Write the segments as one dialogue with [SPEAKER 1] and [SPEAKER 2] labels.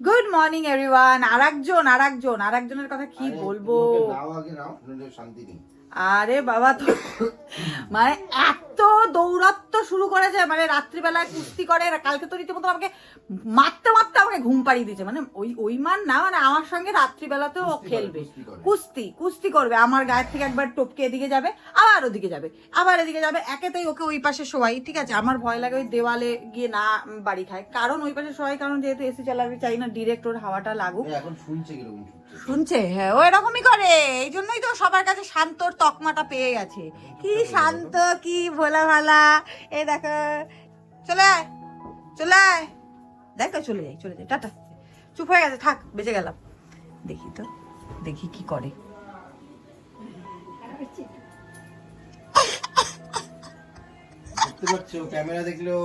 [SPEAKER 1] Good morning everyone আর একজন আর একজন আর একজনের কথা কি বলব আরে বাবা তো মানে এত দৌরাত্ম শুরু করেছে মানে রাত্রিবেলায় কুস্তি করে কালকে তো রীতিমতো আমাকে মারতে মারতে আমাকে ঘুম পাড়িয়ে দিয়েছে। মানে ওই ওই মান না মানে আমার সঙ্গে রাত্রিবেলাতেও ও খেলবে।
[SPEAKER 2] কুস্তি
[SPEAKER 1] কুস্তি করবে। আমার গায়ের থেকে একবার টপকে এদিকে যাবে আবার ওদিকে যাবে আবার এদিকে যাবে। একেতেই ওকে ওই পাশে শোয়াই ঠিক আছে? আমার ভয় লাগে ওই দেওয়ালে গিয়ে না বাড়ি খায়। কারণ ওই পাশে শোয়াই কারণ যেহেতু এসি চালাবে চাই না ডিরেক্ট ওর হাওয়াটা লাগুক।
[SPEAKER 2] এখন শুনছে কীরকম শুনছে?
[SPEAKER 1] হ্যাঁ ও এরকমই করে। এই জন্যই তো সবার কাছে শান্তর তকমাটা পেয়ে গেছে। কি শান্ত কি ভোলা ভালা এ দেখো চলে আয় চলে আয়। দেখো চলে যাই চলে যাই। টাটা। চুপ হয়ে গেছে থাক বেঁচে গেলাম। দেখি তো দেখি কি করে।
[SPEAKER 2] বুঝতে পারছ ক্যামেরা দেখলেও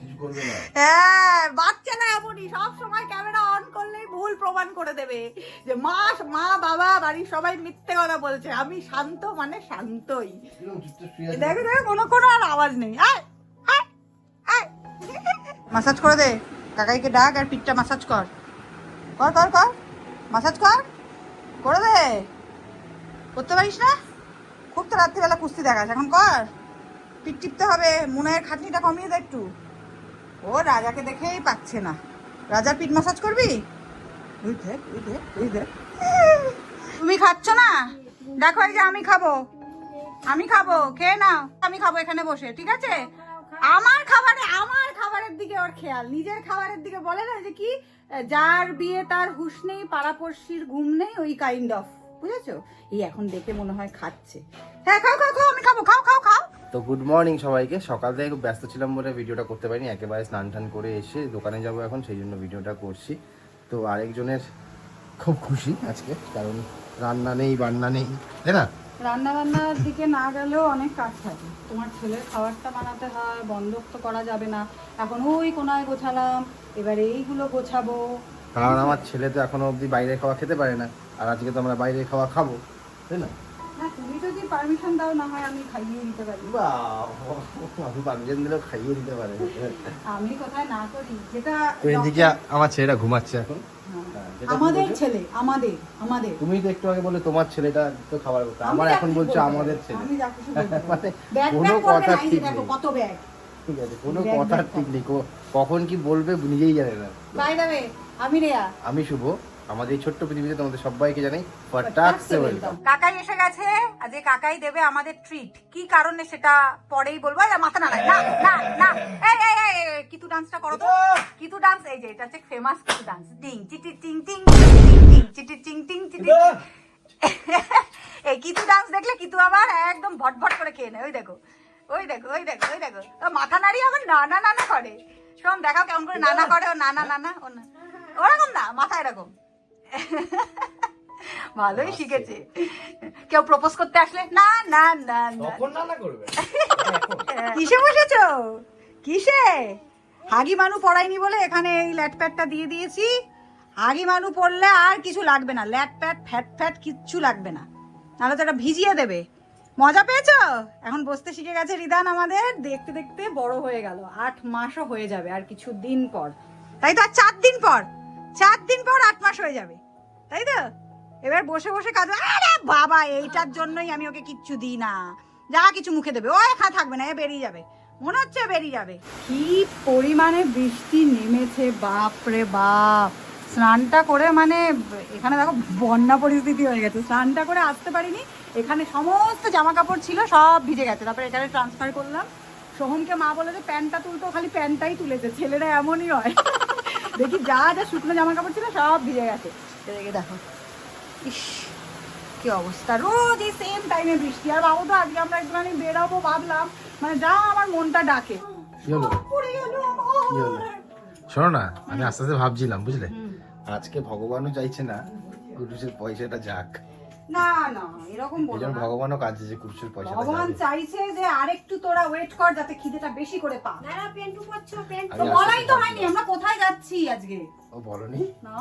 [SPEAKER 2] কিছু করবে না।
[SPEAKER 1] হ্যাঁ বাচ্চা না এমনই সব সময় ক্যামেরা অন করলেই ভুল প্রমাণ করে দেবে। যে মা মা বাবা বাড়ির সবাই মিথ্যে কথা বলছে। আমি শান্ত মানে শান্তই। দেখো দেখো কোনো কোনো আর আওয়াজ নেই। আয়। মাসাজ করে দে। কাকাইকে ডাক আর পিঠটা মাসাজ কর। কর কর কর। মাসাজ কর। করে দে। করতে পারিস না? খুব তো রাত্রিবেলা কুস্তি দেখাস। এখন কর। পিঠ টিপতে হবে মুনের খাটনিটা কমিয়ে দে একটু। ও রাজাকে দেখেই পাচ্ছে না। রাজার পিঠ মাসাজ করবি? তুমি খাচ্ছ না? দেখো এই যে আমি খাব। আমি খাব, খেয়ে নাও। আমি খাব এখানে বসে, ঠিক আছে? আমার খাবারে, আমার খাবারের দিকে ওর খেয়াল। নিজের খাবারের দিকে বলে না যে কি, যার বিয়ে তার হুশ নেই, পাড়াপড়শির ঘুম নেই, ওই কাইন্ড অফ বুঝেছ? এই এখন দেখে মনে হয় খাচ্ছে। হ্যাঁ খাও খাও খাও, আমি খাব, খাও খাও খাও।
[SPEAKER 2] তো গুড মর্নিং সবাইকে। সকাল থেকে খুব ব্যস্ত ছিলাম বলে ভিডিওটা করতে পারিনি। একেবারে স্নান টান করে এসে দোকানে যাব এখন সেই জন্য ভিডিওটা করছি। তো আরেকজনের খুব খুশি আজকে কারণ রান্না নেই বান্না নেই। তাই না?
[SPEAKER 1] রান্না বান্নার দিকে না গেলেও অনেক কাজ থাকে। তোমার ছেলের খাবারটা বানাতে হয় বন্ধক তো করা যাবে না। এখন ওই কোনায় গোছালাম এবারে এইগুলো গোছাবো।
[SPEAKER 2] কারণ আমার ছেলে তো এখনও অবধি বাইরে খাওয়া খেতে পারে না। আর আজকে তো আমরা বাইরে খাওয়া খাব। তাই না?
[SPEAKER 1] না তুমি যদি পারমিশন দাও না হয় আমি খাইয়ে দিতে পারি।
[SPEAKER 2] আমি পারমিশন দিলেও খাইয়ে দিতে পারে।
[SPEAKER 1] আমি কোথায় না করি? যেটা
[SPEAKER 2] তো এদিকে আমার ছেলেটা ঘুমাচ্ছে। এখন?
[SPEAKER 1] হ্যাঁ।
[SPEAKER 2] যেটা
[SPEAKER 1] আমাদের ছেলে আমাদের আমাদের।
[SPEAKER 2] তুমি তো একটু আগে বলে তোমার ছেলেটা তো খাবার আমার এখন বলছো আমাদের ছেলে।
[SPEAKER 1] আমি যা খুশি
[SPEAKER 2] মানে কোনো কথা ঠিক নেই।
[SPEAKER 1] কত ব্যাগ।
[SPEAKER 2] ঠিক আছে কোনো
[SPEAKER 1] দেখো।
[SPEAKER 2] ঠিক নেই। কখন কি বলবে নিজেই জানে না।
[SPEAKER 1] বাই দ্য আমি রেয়া।
[SPEAKER 2] আমি শুভ। আমাদের এই ছোট্ট পৃথিবীতে তোমাদের সবাইকে জানাই ফটাকসে ওয়েলকাম
[SPEAKER 1] কাকাই এসে গেছে। কাকাই দেবে আমাদের ট্রিট কি কারণে সেটা পরেই বলব? এই মাথা না না না না। এই এই এই কিতু ডান্সটা করো তো। কিতু ডান্স এই যে এটা হচ্ছে ফেমাস কিতু ডান্স ডিং চিটি টিং টিং টিং টিং চিটি টিং টিং চিটি এই কিতু ডান্স দেখলে কিতু আবার একদম ভটভট করে খেয়ে নেয়। ওই দেখো ওই দেখো ওই দেখো ওই দেখো। মাথা নাড়িয়ে আবার নানা নানা করে। শোন দেখাও কেমন করে নানা করে। ও নানা নানা ও না। ওরকম না মাথা এরকম। ভালোই শিখেছে। কেউ প্রপোজ করতে আসলে না না না না। কিসে বসেছো? কিসে? হাগি মানু পড়াইনি বলে এখানে এই ল্যাট প্যাটটা দিয়ে দিয়েছি। হাগি মানু পড়লে আর কিছু লাগবে না। ল্যাট প্যাট ফ্যাট ফ্যাট কিচ্ছু লাগবে না। নাহলে তো এটা ভিজিয়ে দেবে। মজা পেয়েছ? এখন বসতে শিখে গেছে রিদান আমাদের। দেখতে দেখতে বড় হয়ে গেল। আট মাসও হয়ে যাবে আর কিছু দিন পর। তাই তো আর চার দিন পর। চার দিন পর আট মাস হয়ে যাবে, তাই তো? এবার বসে বসে কাজ আরে বাবা, এইটার জন্যই আমি ওকে কিচ্ছু দিই না। যা কিছু মুখে দেবে। ও একা থাকবে না, এ বেরিয়ে যাবে। মনে হচ্ছে বেরিয়ে যাবে। কি পরিমাণে বৃষ্টি নেমেছে, বাপ রে বাপ। স্নানটা করে মানে এখানে দেখো বন্যা পরিস্থিতি হয়ে গেছে। স্নানটা করে আসতে পারিনি। এখানে সমস্ত জামা কাপড় ছিল, সব ভিজে গেছে। তারপরে এখানে ট্রান্সফার করলাম। সোহমকে মা বলে যে, প্যান্টটা তুলতো খালি প্যান্টটাই তুলেছে। ছেলেরা এমনই হয়। দেখি যা যা শুকনো জামা কাপড় ছিল সব ভিজে গেছে। এদিকে দেখো। ইস কি অবস্থা। রোজ এই সেম টাইমে বৃষ্টি। আর বাবু তো আজকে আমরা একটুখানি বেরাবো ভাবলাম মানে যা আমার মনটা ডাকে।
[SPEAKER 2] শোনো না আমি আস্তে আস্তে ভাবছিলাম বুঝলে? আজকে ভগবানও চাইছে না গুরুজের পয়সাটা যাক।
[SPEAKER 1] না না এরকম বলো না।
[SPEAKER 2] ভগবানও কাজ কুটুসের পয়সাটা
[SPEAKER 1] ভগবান চাইছে যে আরেকটু তোরা ওয়েট কর যাতে খিদেটা বেশি করে পা।
[SPEAKER 3] নানা পেন্টু করছ পেন্ট
[SPEAKER 1] বলাই তো হয়নি আমরা কোথায় যাচ্ছি আজকে?
[SPEAKER 2] ও বলনি?
[SPEAKER 1] না।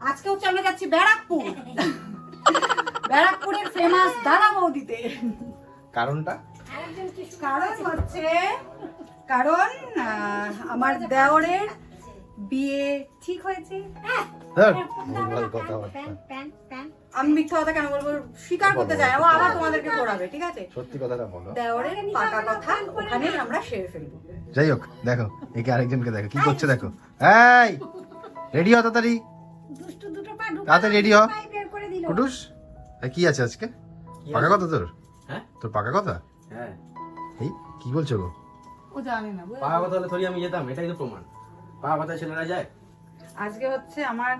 [SPEAKER 1] আজকে হচ্ছে আমরা যাচ্ছি ব্যারাকপুর। ব্যারাকপুরের ফেমাস দাদা বৌদিতে।
[SPEAKER 2] কারণটা?
[SPEAKER 1] কারণ হচ্ছে কারণ আহ, আমার দেওরের বিয়ে ঠিক হয়েছে?
[SPEAKER 2] ধর, ভুলভাল কথাবার্তা।
[SPEAKER 1] আমি মিথ্যা কথা কেন বলব? স্বীকার করতে চাই ও আবার তোমাদেরকে পড়াবে ঠিক আছে?
[SPEAKER 2] সত্যি কথাটা বলো।
[SPEAKER 1] দেওয়ারের পাকা কথা ওখানেই আমরা সেরে ফেলব।
[SPEAKER 2] যাই হোক দেখো একে আরেকজনকে দেখো কি করছে দেখো। এই! রেডি হ তাড়াতাড়ি।
[SPEAKER 3] দুষ্টু দুটো পা
[SPEAKER 2] তাড়াতাড়ি রেডি হ।
[SPEAKER 3] ঢুকাই বের করে
[SPEAKER 2] কুটুস কি আছে আজকে? পাকা কথা তোর?
[SPEAKER 4] হ্যাঁ?
[SPEAKER 2] তোর পাকা কথা?
[SPEAKER 4] হ্যাঁ।
[SPEAKER 2] এই কি বলছো গো?
[SPEAKER 1] ও জানে না
[SPEAKER 4] পাকা কথা হলে থরি আমি যেতাম এটাই তো প্রমাণ। পাকা কথা ছেলেরা যায়?
[SPEAKER 1] আজকে হচ্ছে আমার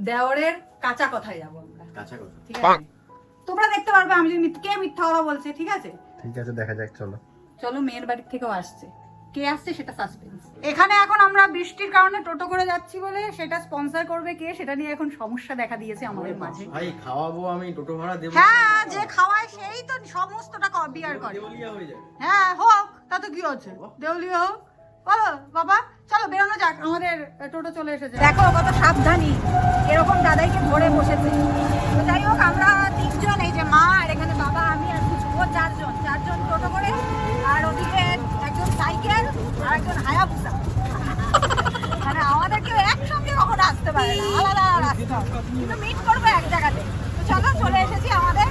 [SPEAKER 1] দেওরের কাঁচা কথায় যাব আমরা।
[SPEAKER 4] কাঁচা কথা।
[SPEAKER 1] ঠিক আছে? তোমরা দেখতে পারবে আমি যদি কে মিথ্যা কথা বলছে ঠিক আছে?
[SPEAKER 2] ঠিক আছে দেখা যাক চলো।
[SPEAKER 1] চলো মেয়ের বাড়ির থেকেও আসছে। কে আসছে সেটা সাসপেন্স এখানে এখন আমরা বৃষ্টির কারণে টোটো করে যাচ্ছি বলে সেটা স্পন্সর করবে কে সেটা নিয়ে এখন সমস্যা দেখা দিয়েছে আমাদের মাঝে।
[SPEAKER 4] ভাই খাওয়াবো আমি টোটো ভাড়া দেবো
[SPEAKER 1] হ্যাঁ যে খাওয়ায় সেই তো সমস্তটা বিয়ার করে।
[SPEAKER 4] দেউলিয়া হয়ে যাবে
[SPEAKER 1] হ্যাঁ হোক তাতে কি হচ্ছে? দেউলিয়া হোক। বলো, বাবা, চলো বেরোনো যাক, আমাদের টোটো চলে এসেছে। দেখো, কত সাবধানী। এরকম দাদাইকে ধরে বসেছে। তো যাই হোক, আমরা তিনজন, এই যে মা আর এখানে বাবা, আমি আর ও চারজন। চারজন টোটো করে, আর ওদিকে একজন সাইকেল আর একজন হায়াবুসা। মানে আমাদের কেউ একসঙ্গে কখনো আসতে পারে না। আলাদা আলাদা কিন্তু মিট করব এক জায়গাতে। তো চলো, চলে এসেছি আমাদের।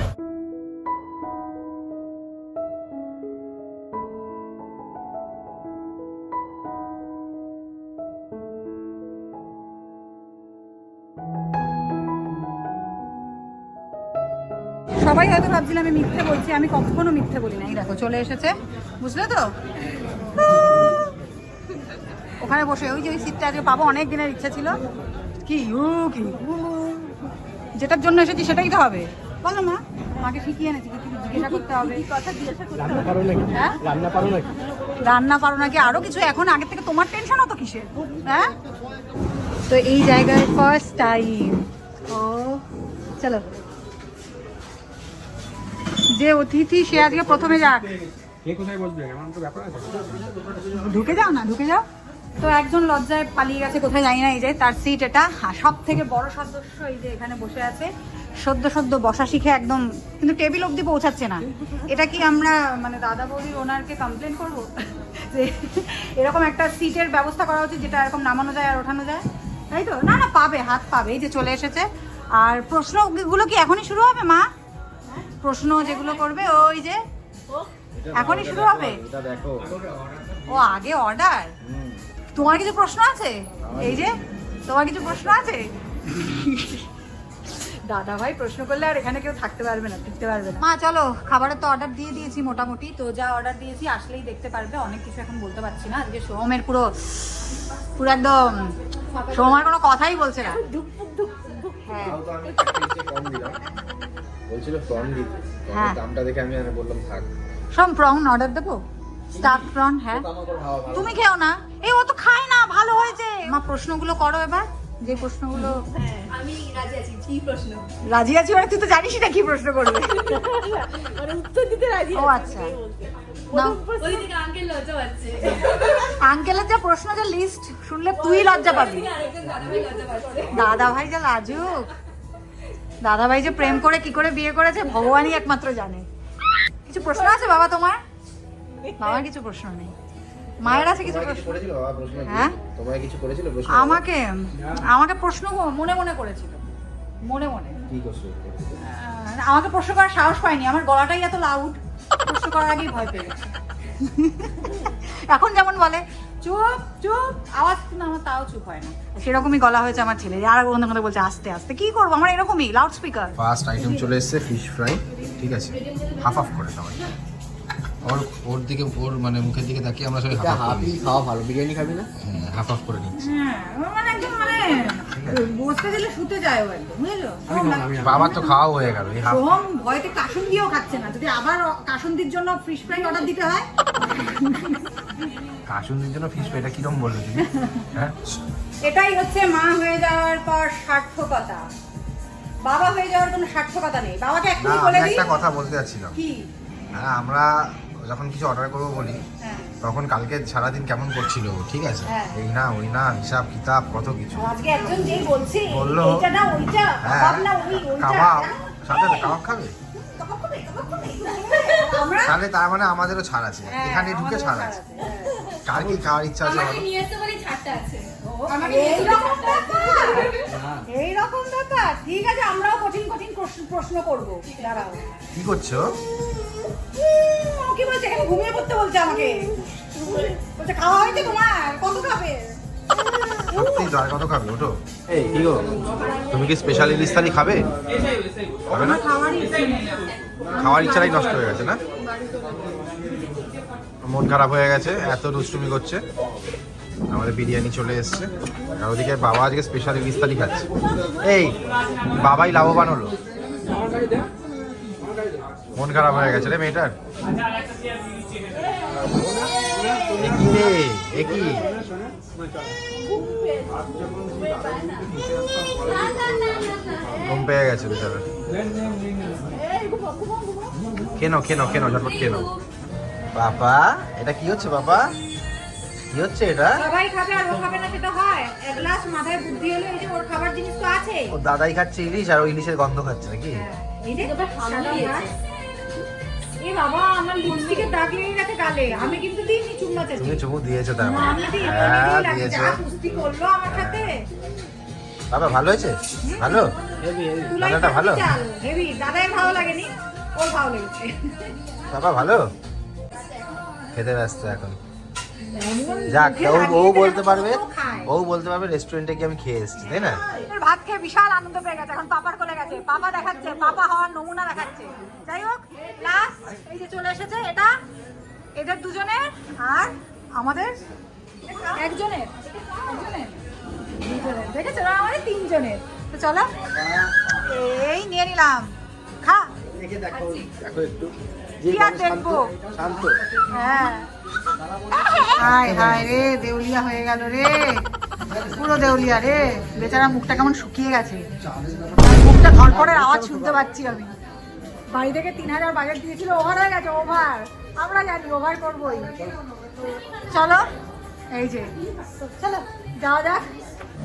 [SPEAKER 1] সবাই হয়তো ভাবছিল আমি মিথ্যে বলছি আমি কখনো মিথ্যে বলি না এই দেখো চলে এসেছে। বুঝলে তো? ওখানে বসে ওই যে ওই সিটটা আজকে পাবো অনেক দিনের ইচ্ছা ছিল। কি উ কি যেটার জন্য এসেছি সেটাই তো হবে। বলো মা মাকে শিখিয়ে এনেছি কিছু জিজ্ঞাসা করতে হবে। কথা জিজ্ঞাসা করতে হবে
[SPEAKER 4] পারো নাকি?
[SPEAKER 1] হ্যাঁ?
[SPEAKER 4] রান্না পারো নাকি?
[SPEAKER 1] রান্না পারো নাকি? আরও কিছু? এখন আগে থেকে তোমার টেনশন অত কিসের? হ্যাঁ? তো এই জায়গায় ফার্স্ট টাইম ও চলো। যে অতিথি সে আজকে প্রথমে যাক ঢুকে যাও না ঢুকে যাও। তো একজন লজ্জায় পালিয়ে গেছে কোথায় জানি না এই যে তার সিট এটা। সব থেকে বড় সদস্য এই যে এখানে বসে আছে সদ্য সদ্য বসা শিখে একদম কিন্তু টেবিল অবধি পৌঁছাচ্ছে না। এটা কি আমরা মানে দাদা বৌদির ওনারকে কমপ্লেন করব? যে এরকম একটা সিটের ব্যবস্থা করা উচিত যেটা এরকম নামানো যায় আর ওঠানো যায়। তাই তো? না না পাবে হাত পাবে। এই যে চলে এসেছে। আর প্রশ্নগুলো কি এখনই শুরু হবে মা? প্রশ্ন যেগুলো করবে ওই যে এখনই শুরু হবে? ও আগে অর্ডার তোমার কিছু প্রশ্ন আছে? এই যে তোমার কিছু প্রশ্ন আছে? দাদা ভাই প্রশ্ন করলে আর এখানে কেউ থাকতে পারবে না টিকতে পারবে না। মা চলো খাবারের তো অর্ডার দিয়ে দিয়েছি মোটামুটি। তো যা অর্ডার দিয়েছি আসলেই দেখতে পারবে। অনেক কিছু এখন বলতে পারছি না। আজকে সোহমের পুরো পুরো একদম সোহমার কোনো কথাই বলছে না। হ্যাঁ।
[SPEAKER 2] বলছিল প্রন দিতে।
[SPEAKER 1] হ্যাঁ।
[SPEAKER 2] দামটা দেখে আমি আর বললাম থাক।
[SPEAKER 1] সোম প্রন অর্ডার দেবো? স্টার প্রন হ্যাঁ। তুমি খেও না? এই ও তো খায় না ভালো হয়েছে। মা প্রশ্নগুলো করো এবার। যে প্রশ্নগুলো
[SPEAKER 3] আমি রাজি আছি কি প্রশ্ন?
[SPEAKER 1] রাজি আছি মানে তুই তো জানিস না কি প্রশ্ন করবে।
[SPEAKER 3] মানে উত্তর দিতে রাজি
[SPEAKER 1] ও আচ্ছা। আঙ্কেলের যা প্রশ্ন যে লিস্ট শুনলে তুই লজ্জা পাবি।
[SPEAKER 3] আরেকজন দাদাভাই লজ্জা পাচ্ছে।
[SPEAKER 1] দাদা ভাই যা লাজুক। দাদা ভাই যে প্রেম করে কি করে বিয়ে করেছে ভগবানই একমাত্র জানে। কিছু প্রশ্ন আছে বাবা তোমার? বাবার কিছু প্রশ্ন নেই। মায়ের আছে কিছু প্রশ্ন?
[SPEAKER 2] প্রশ্ন?
[SPEAKER 1] হ্যাঁ?
[SPEAKER 2] তোমায় কিছু করেছিল
[SPEAKER 1] আমাকে আমাকে প্রশ্ন মনে মনে করেছিল। মনে মনে। আমাকে প্রশ্ন করার সাহস পাইনি। আমার গলাটাই এত লাউড প্রশ্ন করার আগেই ভয় পেয়ে গেছে। এখন যেমন বলে চুপ চুপ। আওয়াজ কিন্তু আমার তাও চুপ হয় না। সেরকমই গলা হয়েছে আমার ছেলে আর বন্ধু কথা বলছে আস্তে আস্তে। কি করব? আমার এরকমই লাউড স্পিকার
[SPEAKER 2] ফার্স্ট আইটেম চলে এসেছে ফিশ ফ্রাই ঠিক আছে? হাফ হাফ করে সবাই ওর ওর দিকে ওর মানে মুখের দিকে তাকিয়ে আমরা সবাই হাফ হাফ
[SPEAKER 4] খাওয়া ভালো। বিরিয়ানি খাবি না?
[SPEAKER 2] হাফ হাফ করে নিচ্ছি।
[SPEAKER 1] হ্যাঁ মানে একদম মানে বসতে দিলে শুতে যায় ও একদম বুঝলো
[SPEAKER 2] বাবার তো খাওয়া হয়ে গেল
[SPEAKER 1] সোহম ভয়তে কাসুন দিয়েও খাচ্ছে না যদি আবার কাসুন্দির জন্য ফিশ ফ্রাই অর্ডার দিতে হয়।
[SPEAKER 2] কাসুন্দির জন্য ফিশ ফ্রাইটা কিরম বলল তুমি? হ্যাঁ?
[SPEAKER 1] এটাই হচ্ছে মা হয়ে যাওয়ার পর সার্থকতা। বাবা হয়ে যাওয়ার কোনো সার্থকতা নেই। বাবাকে
[SPEAKER 2] আমি
[SPEAKER 1] বলে দিই
[SPEAKER 2] একটা কথা বলতে যাচ্ছিলাম।
[SPEAKER 1] কি?
[SPEAKER 2] হ্যাঁ আমরা যখন কিছু অর্ডার করব বলি
[SPEAKER 1] হ্যাঁ।
[SPEAKER 2] তখন কালকে সারাদিন কেমন করছিল? ঠিক আছে?
[SPEAKER 1] হ্যাঁ।
[SPEAKER 2] এই না ওই না হিসাব কিতাব কত কিছু।
[SPEAKER 1] আজকে একজন যেই বলছে
[SPEAKER 2] বলল।
[SPEAKER 1] এইটা না ওইটা
[SPEAKER 2] হ্যাঁ
[SPEAKER 1] কাবাব না ওই ওইটা।
[SPEAKER 2] কাবাব। সাথে কাবাব খাবে? তাহলে তার মানে আমাদেরও ছাড় আছে।
[SPEAKER 1] হ্যাঁ,
[SPEAKER 2] এখানে ঢুকে ছাড় আছে। কার কি খাওয়ার ইচ্ছা আছে বলো?
[SPEAKER 3] নিয়ে আসতে ছাড়টা আছে।
[SPEAKER 1] ও আমাকে এইরকম ব্যাপার। ঠিক আছে আমরাও প্রশ্ন- প্রশ্ন করব। দাঁড়াও।
[SPEAKER 2] কি করছ?
[SPEAKER 1] কি বলছে এখানে ঘুমিয়ে পড়তে বলছে আমাকে। বলছে খাওয়া হয়েছে তোমার? কত খাবে?
[SPEAKER 2] সত্যি তো আর কত খাবে ওটো
[SPEAKER 4] এই কি গো?
[SPEAKER 2] তুমি কি স্পেশাল ইলিশ থালি খাবে? খাবে না? খাওয়ার ইচ্ছাটাই নষ্ট হয়ে গেছে না? মন খারাপ হয়ে গেছে এত দুষ্টুমি করছে। আমাদের বিরিয়ানি চলে এসছে। আর ওদিকে বাবা আজকে স্পেশাল ইলিশ থালি খাচ্ছে। এই বাবাই লাভবান হলো। মন খারাপ হয়ে গেছে রে মেয়েটার? ঘুম পেয়ে গেছে বেচারা। কেন কেন কেন ঝটপট কেন বাবা, এটা কি হচ্ছে বাবা? কি হচ্ছে এটা?
[SPEAKER 1] সবাই খাবে আর ও খাবে না সেটা হয়। এক গ্লাস মাথায় বুদ্ধি হলো এই যে ওর খাবার জিনিস তো আছে।
[SPEAKER 2] ও দাদাই খাচ্ছে ইলিশ আর ও ইলিশের গন্ধ খাচ্ছে নাকি?
[SPEAKER 1] এই যে এ বাবা আমার লিপস্টিকের দাগ লেগে গেছে গালে। আমি কিন্তু দিইনি চুম্মা
[SPEAKER 2] তুমি চুমু দিয়েছ তার মানে।
[SPEAKER 1] আমি দিই
[SPEAKER 2] হ্যাঁ
[SPEAKER 1] দিয়েছ। কুস্তি করল আমার সাথে।
[SPEAKER 2] বাবা ভালো হয়েছে? ভালো? দাদাটা ভালো?
[SPEAKER 1] হেভি দাদাই ভালো লাগেনি ওর ভালো লেগেছে।
[SPEAKER 2] বাবা ভালো? খেতে ব্যস্ত এখন। যাক ও ও বলতে পারবে ও বলতে পারবে রেস্টুরেন্টে গিয়ে আমি খেয়ে এসেছি তাই না?
[SPEAKER 1] ভাত খেয়ে বিশাল আনন্দ পেয়ে গেছে এখন পাপার কোলে গেছে। পাপা দেখাচ্ছে পাপা হওয়ার নমুনা দেখাচ্ছে। যাই হোক লাস্ট এই যে চলে এসেছে এটা এদের দুজনের আর আমাদের একজনের একজনের দুজনের। দেখেছ? আমাদের তিনজনের। তো চলো এই নিয়ে নিলাম। খা।
[SPEAKER 2] দেখো একটু।
[SPEAKER 1] কি আর দেখব?
[SPEAKER 2] শান্ত।
[SPEAKER 1] হ্যাঁ। হায় হায় রে, দেউলিয়া হয়ে গেল রে। পুরো দেউলিয়া রে। বেচারা মুখটা কেমন শুকিয়ে গেছে। মুখটা ধরপড়ের আওয়াজ শুনতে পাচ্ছি আমি। বাড়ি থেকে তিন হাজার বাজেট দিয়েছিল ওভার হয়ে গেছে ওভার আমরা জানি ওভার করবোই। চলো, এই যে, চলো, যাওয়া যাক।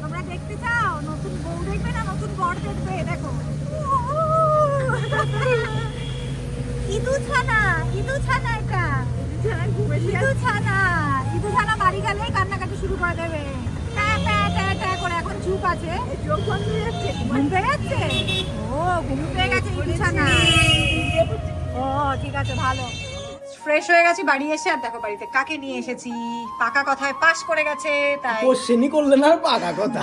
[SPEAKER 1] তোমরা দেখতে চাও, নতুন বউ দেখবে না, নতুন বর দেখবে, দেখো। শুরু করে দেবে। ঘুম পেয়ে যাচ্ছে ও ঘুম পেয়ে গেছে ও ঠিক আছে ভালো। ফ্রেশ হয়ে গেছি বাড়ি এসে আর দেখো বাড়িতে কাকে নিয়ে এসেছি। পাকা কথায় পাস করে গেছে তাই।
[SPEAKER 4] কোশ্চেনই করলে না পাকা কথা।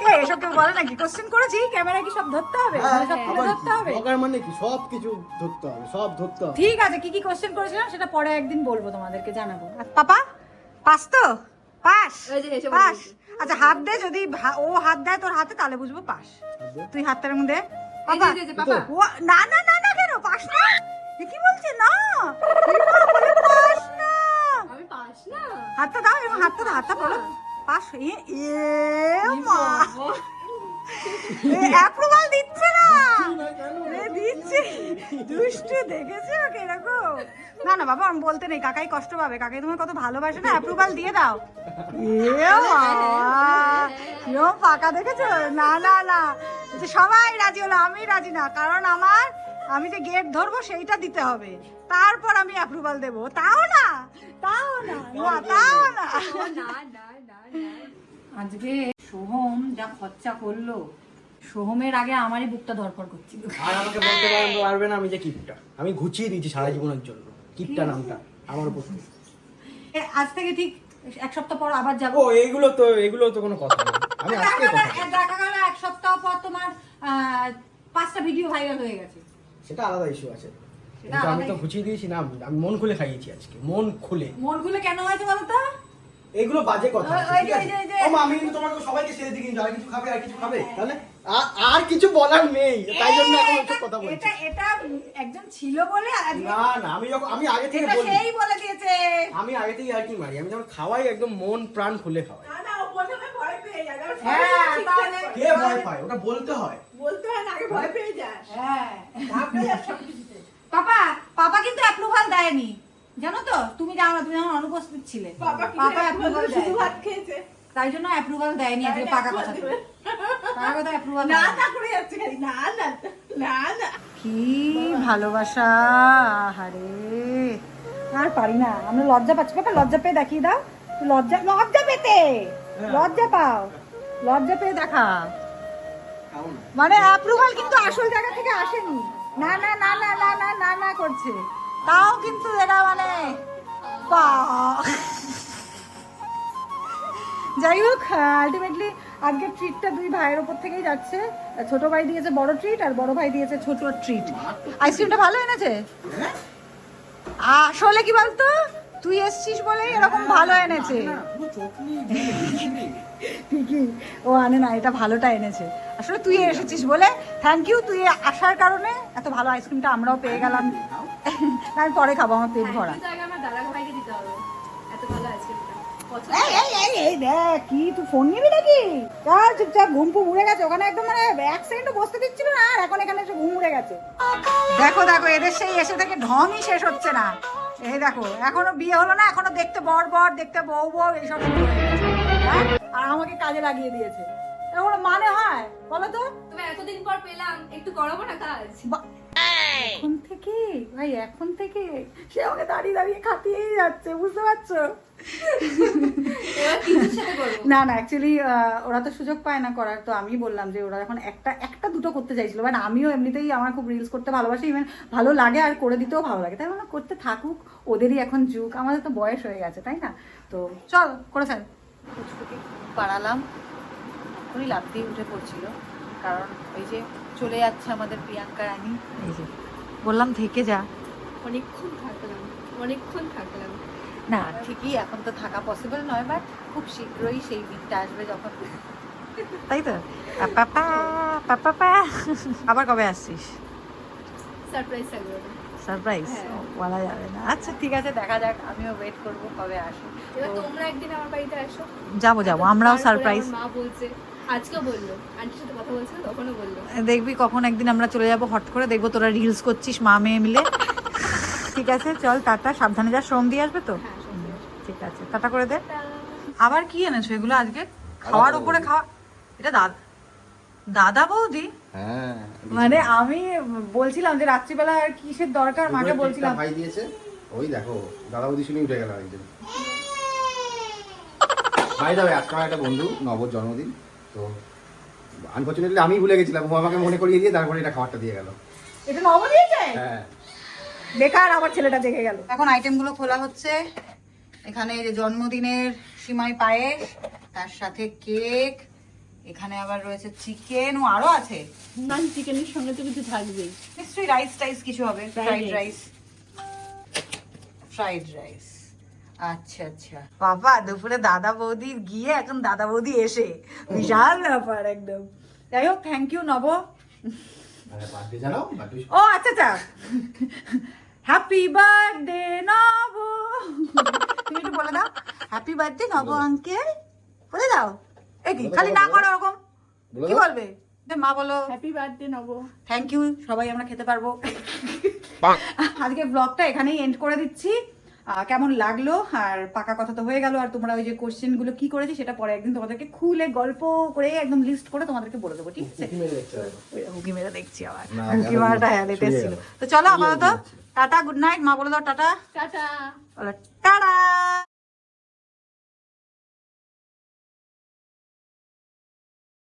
[SPEAKER 1] কে এসব কেউ বলে নাকি কোশ্চেন করেছি? ক্যামেরা কি সব ধরতে হবে? সব তুলে ধরতে হবে?
[SPEAKER 4] দরকার মানে কি? সব কিছু ধরতে হবে সব ধরতে হবে।
[SPEAKER 1] ঠিক আছে কি কি কোশ্চেন করেছিলাম সেটা পরে একদিন বলব তোমাদেরকে জানাব। আর পাপা পাস তো? পাস
[SPEAKER 3] ওই
[SPEAKER 1] পাস। আচ্ছা হাত দে যদি ভা- ও হাত দেয় তোর হাতে তাহলে বুঝব পাস। তুই হাতটার এরকম দে পাপা।
[SPEAKER 3] এই যে, এই যে, পাপা।
[SPEAKER 1] ও না না না না কেন? পাস না? কি বলছে? না। এ বাবা, বলে পাস না।
[SPEAKER 3] আমি পাস না।
[SPEAKER 1] হাতটা দাও এবং হাতটা হাতটা বলো পাস এ এ মা। অ্যাপ্রুভাল দিচ্ছে না। এ দিচ্ছে। দুষ্টু দেখেছ কীরকম না না বাবা আমি বলতে নেই। কাকাই কষ্ট পাবে। কাকাই তোমার কত ভালোবাসে না? অ্যাপ্রুভাল দিয়ে দাও। এ বাবা ফাঁকা দেখেছ? না না না। বলছে, সবাই রাজি হলো আমি রাজি না। কারণ আমার আমি যে গেট ধরবো সেইটা দিতে হবে। তারপর আমি অ্যাপ্রুভাল দেবো। তাও না? তাও না তাও না।
[SPEAKER 3] না না না না।
[SPEAKER 1] আজকে সোহম যা খরচা করল সোহমের আগে আমারই বুকটা ধরপড় করছিল।
[SPEAKER 4] আর আমাকে বলতে পারবে- পারবে না আমি যে কিপটা। আমি ঘুচিয়ে দিয়েছি সারা জীবনের জন্য। কিপটা নামটা আমার উপর।
[SPEAKER 1] এ, আজ থেকে ঠিক এক সপ্তাহ পর আবার যাব।
[SPEAKER 4] ও এইগুলো তো এগুলো তো কোনো কথা না আমি
[SPEAKER 1] দেখা
[SPEAKER 4] আজকে
[SPEAKER 1] গেল
[SPEAKER 4] কথা বলছি।
[SPEAKER 1] দেখা গেল এক সপ্তাহ পর তোমার আহ, পাঁচটা ভিডিও ভাইরাল হয়ে গেছে।
[SPEAKER 4] সেটা আলাদা ইস্যু আছে। কিন্তু আমি
[SPEAKER 1] আলাদা
[SPEAKER 4] তো ঘুচিয়ে দিয়েছি না আমি মন খুলে খাইয়েছি আজকে। মন খুলে।
[SPEAKER 1] মন খুলে কেন হয়েছে বলো তো?
[SPEAKER 4] এগুলো বাজে কথা
[SPEAKER 1] ওই যে-
[SPEAKER 4] ও মা, আমি কিন্তু তোমাকে সবাইকে ছেড়ে দিই কিন্তু আর কিছু খাবে আর কিছু খাবে তাহলে? আর- কিছু বলার নেই তাই জন্য এখন
[SPEAKER 1] এটা-
[SPEAKER 4] কথা বলছি।
[SPEAKER 1] এটা এটা একজন ছিল বলে
[SPEAKER 4] না না আমি যখন আমি আগে থেকে বলি
[SPEAKER 1] সেই বলে দিয়েছে।
[SPEAKER 4] আমি আগে থেকে আর কি মারি আমি যখন খাওয়াই একদম মন প্রাণ খুলে খাওয়াই।
[SPEAKER 1] হ্যাঁ তাহলে
[SPEAKER 4] কে ভয় পায়? ওটা বলতে হয়।
[SPEAKER 1] হ্যাঁ পাপা পাপা কিন্তু অ্যাপ্রুভাল দেয়নি। জানো তো তুমি যাও না তুমি অনুপস্থিত ছিলে। পাপা অ্যাপ্রুভাল শুধু ভাত খেয়েছে? তাই জন্য অ্যাপ্রুভাল দেয়নি আজকে পাকা কথা। পাকা কথা অ্যাপ্রুভাল না না করে যাচ্ছে না না না না। কি ভালোবাসা আহারে। আর পারি না লজ্জা পাচ্ছি। পাপা লজ্জা পেয়ে দেখিয়ে দাও। লজ্জা লজ্জা পেতে? হ্যাঁ। লজ্জা পাও। লজ্জা পেয়ে দেখা। মানে অ্যাপ্রুভাল কিন্তু আসল জায়গা থেকে আসেনি। না না না না না না না করছে। তাও কিন্তু এরা মানে যাই হোক আলটিমেটলি আজকে ট্রিটটা দুই ভাইয়ের ওপর থেকেই যাচ্ছে। ছোট ভাই দিয়েছে বড় ট্রিট আর বড় ভাই দিয়েছে ছোট ট্রিট আইসক্রিমটা ভালো এনেছে? আসলে কি বলতো? তুই এসছিস বলে এরকম ভালো এনেছে? ও আনে না এটা ভালোটা এনেছে। আসলে তুই এসেছিস বলে থ্যাংক ইউ তুই আসার কারণে এত ভালো আইসক্রিমটা আমরাও পেয়ে গেলাম। না, আমি পরে খাব আমার পেট ভরা। কি তুই ফোন নিবি নাকি? চল চুপচাপ ঘুম ফুম উড়ে গেছে। ওখানে একদম মানে এক সেকেন্ডও বসতে দিচ্ছিল না আর এখন এখানে এসে ঘুম উড়ে গেছে। দেখো দেখো এদের সেই এসে থেকে ঢংই শেষ হচ্ছে না। এই দেখো এখনও বিয়ে হলো না এখনও দেখতে বর বর দেখতে বউ বউ এইসব হয়ে? আর আমাকে কাজে লাগিয়ে দিয়েছে। কোনো মানে হয় বলো তো?
[SPEAKER 3] তুমি এতদিন পর পেলাম একটু করাবো না কাজ?
[SPEAKER 1] এখন থেকে? ভাই এখন থেকে? সে আমাকে দাঁড়িয়ে দাঁড়িয়ে খাতিয়েই যাচ্ছে বুঝতে পারছ? না না অ্যাকচুয়ালি ওরা তো সুযোগ পায় না করার তো আমি বললাম যে ওরা এখন একটা একটা দুটো করতে চাইছিল। বাট আমিও এমনিতেই আমার খুব রিলস করতে ভালোবাসি ইভেন ভালো লাগে আর করে দিতেও ভালো লাগে। তাই মানে করতে থাকুক ওদেরই এখন যুগ। আমাদের তো বয়স হয়ে গেছে তাই না? তো চল করে ফেল। পাড়ালাম। এখনই লাভ দিয়ে উঠে পড়ছিল। কারণ ওই যে চলে যাচ্ছে আমাদের প্রিয়াঙ্কা রানী। এই যে। বললাম থেকে যা।
[SPEAKER 3] অনেকক্ষণ থাকলাম অনেকক্ষণ থাকলাম।
[SPEAKER 1] না ঠিকই এখন তো থাকা পসিবল নয় বাট খুব শীঘ্রই সেই দিনটা আসবে যখন। তাই তো। আবার কবে আসছিস?
[SPEAKER 3] সারপ্রাইজ থাকবে
[SPEAKER 1] সারপ্রাইজ
[SPEAKER 3] হ্যাঁ।
[SPEAKER 1] বলা যাবে না। আচ্ছা ঠিক আছে দেখা যাক আমিও ওয়েট করব কবে আসে।
[SPEAKER 3] তোমরা একদিন আমার বাড়িতে আসো
[SPEAKER 1] যাব যাব। আমরাও সারপ্রাইজ
[SPEAKER 3] মা বলছে আজকেও বলল আন্টির সাথে কথা বলছিল তখনও বলল।
[SPEAKER 1] দেখবি কখন একদিন আমরা চলে যাব হট করে দেখব তোরা রিলস করছিস মা মেয়ে মিলে। ঠিক আছে চল টাটা সাবধানে যা শ্রম দিয়ে আসবে তো?
[SPEAKER 3] হ্যাঁ
[SPEAKER 1] ঠিক আছে টাটা করে দে। আবার কি এনেছো এগুলো আজকে? খাওয়ার উপরে খাওয়া এটা দাদা দাদা বৌদি?
[SPEAKER 2] হ্যাঁ
[SPEAKER 1] মানে আমি বলছিলাম যে রাত্রিবেলা আর কিসের দরকার? মাকে বলছিলাম।
[SPEAKER 2] ভাই দিয়েছে। ওই দেখো দাদা বৌদি শুনে উঠে গেল একজন ভাই দাও আজকে আমার একটা বন্ধু নবর জন্মদিন। তো আনফর্চুনেটলি আমি ভুলে গেছিলাম। ও আমাকে মনে করিয়ে দিয়ে তারপরে এটা খাবারটা দিয়ে গেল।
[SPEAKER 1] এটা নব দিয়েছে?
[SPEAKER 2] হ্যাঁ।
[SPEAKER 1] বেকার আমার ছেলেটা জেগে গেল। এখন আইটেমগুলো খোলা হচ্ছে। এখানে এই যে জন্মদিনের সিমাই পায়েস তার সাথে কেক এখানে আবার রয়েছে চিকেন ও আরও আছে।
[SPEAKER 3] নান চিকেনের সঙ্গে তো কিছু থাকবেই
[SPEAKER 1] নিশ্চয়ই রাইস টাইস কিছু হবে। ফ্রাইড রাইস ফ্রাইড রাইস আচ্ছা আচ্ছা। বাবা দুপুরে দাদা বৌদি গিয়ে এখন দাদা বৌদি এসে। বিশাল ব্যাপার একদম। যাই হোক থ্যাংক ইউ নব।
[SPEAKER 2] বার্থডে
[SPEAKER 1] ও আচ্ছা আচ্ছা। হ্যাপি বার্থডে নব। তুমি একটু বলে দাও। হ্যাপি বার্থডে নব আঙ্কেল বলে দাও। এই কি খালি না করো ওরকম। কি বলবে? যে মা বলো।
[SPEAKER 3] হ্যাপি বার্থডে নব।
[SPEAKER 1] থ্যাংক ইউ সবাই আমরা খেতে পারব। আজকে ব্লগটা এখানেই এন্ড করে দিচ্ছি। কেমন লাগল? আর পাকা কথা তো হয়ে গেল। আর তোমরা ওই যে কোশ্চেনগুলো কি করেছি সেটা পরে একদিন তোমাদেরকে খুলে গল্প করে একদম লিস্ট করে তোমাদেরকে বলে দেবো ঠিক আছে? হুকি মেরে দেখছি আবার। হুকি মারাটা হ্যাঁ লেটেস্ট ছিল তো চলো
[SPEAKER 2] শুয়ে তো
[SPEAKER 1] টাটা গুড নাইট মা বলে দাও টাটা।
[SPEAKER 3] টাটা।
[SPEAKER 1] বলো টাটা।